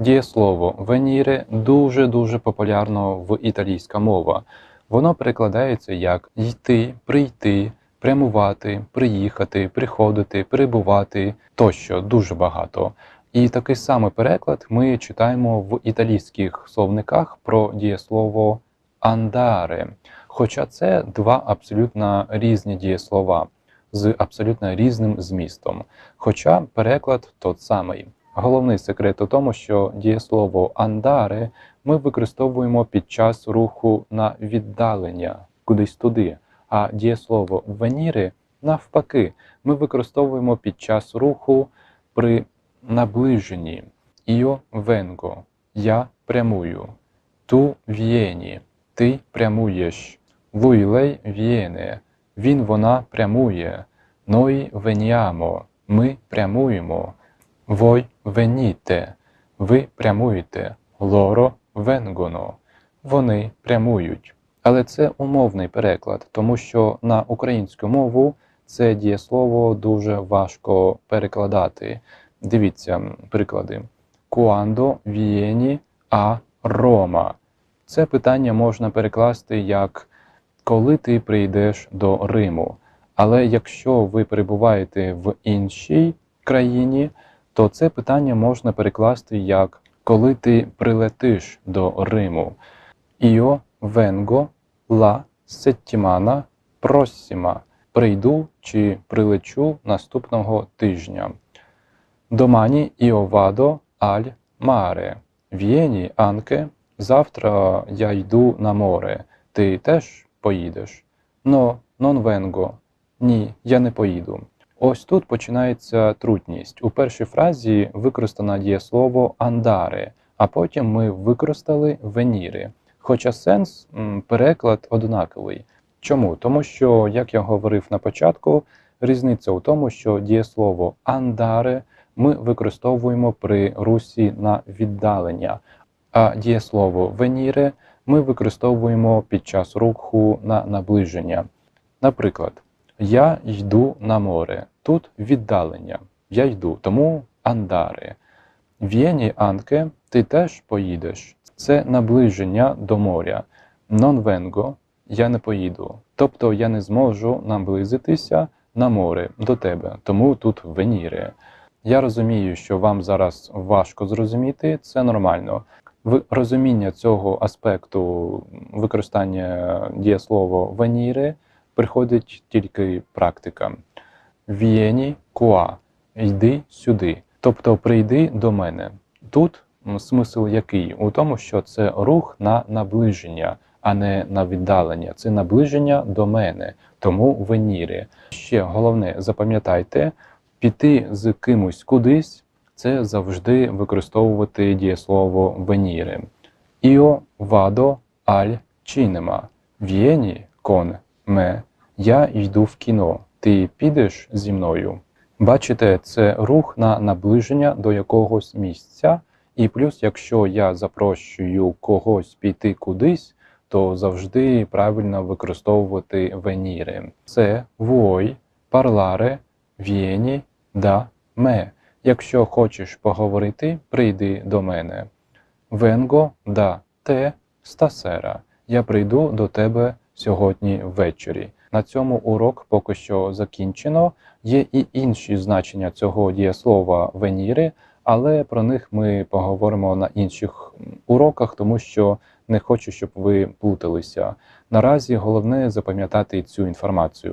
Дієслово venire дуже-дуже популярно в італійська мова. Воно перекладається як йти, прийти, прямувати, приїхати, приходити, перебувати тощо дуже багато. І такий самий переклад ми читаємо в італійських словниках про дієслово andare. Хоча це два абсолютно різні дієслова з абсолютно різним змістом. Хоча переклад тот самий. Головний секрет у тому, що дієслово andare ми використовуємо під час руху на віддалення кудись туди, а дієслово venire навпаки ми використовуємо під час руху при наближенні. Io vengo – я прямую. Tu vieni – ти прямуєш. Lei viene – він вона прямує. Noi veniamo – ми прямуємо. Voi venite – ви прямуєте. Loro vengono – вони прямують. Але це умовний переклад, тому що на українську мову це дієслово дуже важко перекладати. Дивіться приклади. Quando vieni a Roma. Це питання можна перекласти як коли ти прийдеш до Риму. Але якщо ви перебуваєте в іншій країні, то це питання можна перекласти як коли ти прилетиш до Риму. Io vengo la settimana prossima. Прийду чи прилечу наступного тижня. Io vado al mare. Vieni anche. Завтра я йду на море. Ти теж поїдеш? No, non vengo. Ні, я не поїду. Ось тут починається трудність. У першій фразі використано дієслово andare, а потім ми використали venire. Хоча сенс, переклад однаковий. Чому? Тому що, як я говорив на початку, різниця у тому, що дієслово andare ми використовуємо при русі на віддалення, а дієслово venire ми використовуємо під час руху на наближення. Наприклад, я йду на море. Тут віддалення. Я йду, тому andare. Vieni anche, ти теж поїдеш. Це наближення до моря. Vengo, я не поїду. Тобто я не зможу наблизитися на море до тебе, тому тут venire. Я розумію, що вам зараз важко зрозуміти, це нормально. В розуміння цього аспекту використання дієслова venire приходить тільки практика. Vieni qua – йди сюди. Тобто прийди до мене. Тут смисл який? У тому, що це рух на наближення, а не на віддалення. Це наближення до мене, тому venire. Ще головне, запам'ятайте, піти з кимось кудись це завжди використовувати дієслово venire. Io vado al cinema. Vieni con me. Я йду в кіно. Ти підеш зі мною. Бачите, це рух на наближення до якогось місця. І плюс, якщо я запрошую когось піти кудись, то завжди правильно використовувати venire. Це vuoi parlare, vieni da me. Якщо хочеш поговорити, прийди до мене. Vengo da te stasera. Я прийду до тебе сьогодні ввечері. На цьому урок поки що закінчено. Є і інші значення цього дієслова веніри, але про них ми поговоримо на інших уроках, тому що не хочу, щоб ви плуталися. Наразі головне запам'ятати цю інформацію.